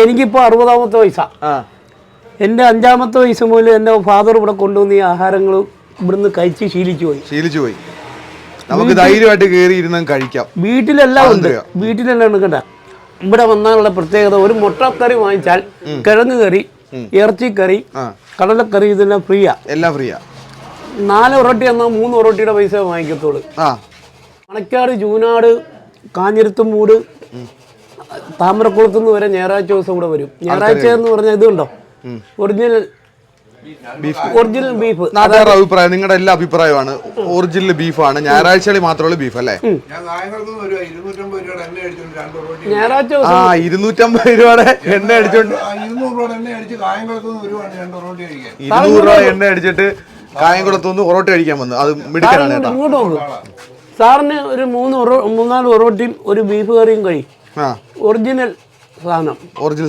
എനിക്കിപ്പോൾ അറുപതാമത്തെ വയസ്സാ. എന്റെ എന്റെ അഞ്ചാമത്തെ വയസ്സ് മുതൽ എന്റെ ഫാദർ ഇവിടെ കൊണ്ടുവന്ന ഈ ആഹാരങ്ങൾ ഇവിടുന്ന് കഴിച്ച് ശീലിച്ചു പോയി. ശീലിച്ചു പോയി. നമുക്ക് ധൈര്യമായിട്ട് കയറി ഇരുന്ന് കഴിക്കാം. വീട്ടിലെല്ലാം ഉണ്ട്. വീട്ടിലെല്ലാം ഉണ്ട് കേട്ടോ. ഇവിടെ വന്നാലുള്ള പ്രത്യേകത ഒരു മുട്ടക്കറി വാങ്ങിച്ചാൽ കിഴങ്ങ് കറി ഇറച്ചിക്കറി കറി കടലക്കറി ഇതെല്ലാം ഫ്രീയാ. എല്ലാം ഫ്രീയാ. നാല് ഒറോട്ടി എന്നാൽ മൂന്ന് ഒറോട്ടിയുടെ പൈസ വാങ്ങിക്കത്തുള്ളൂ. ആ. മണക്കാട് ജൂനാട് കാഞ്ഞിരത്തുമൂട് താമരക്കുളത്ത് നിന്ന് വരെ ഞായറാഴ്ച ദിവസം കൂടെ വരും. ഞായറാഴ്ച എന്ന് പറഞ്ഞാൽ ഇതുണ്ടോ? ഒറിജിനൽ ബീഫ് ഒറിജിനൽ ബീഫ് നാട്ടുകാരുടെ അഭിപ്രായം നിങ്ങളുടെ എല്ലാ അഭിപ്രായമാണ് ഒറിജിനൽ ബീഫാണ് ഞായറാഴ്ചകളിൽ മാത്രമുള്ള ബീഫ് അല്ലേ? ഞായറാഴ്ച ആ ഇരുന്നൂറ്റമ്പത് രൂപയുടെ എണ്ണ അടിച്ചോണ്ട് ഇരുന്നൂറ് രൂപ എണ്ണ അടിച്ചിട്ട് കായംകുളത്തുനിന്ന് ഒറോട്ട് കഴിക്കാൻ. വന്നു. അത് മിടുക്കനാണ് കേട്ടോ സാറിന് ഒരു മൂന്ന് മൂന്നാൽ ഒറോട്ടിയും ഒരു ബീഫ് കറിയും കഴിയും ആ ഒറിജിനൽ സാധനം. ഒറിജിനൽ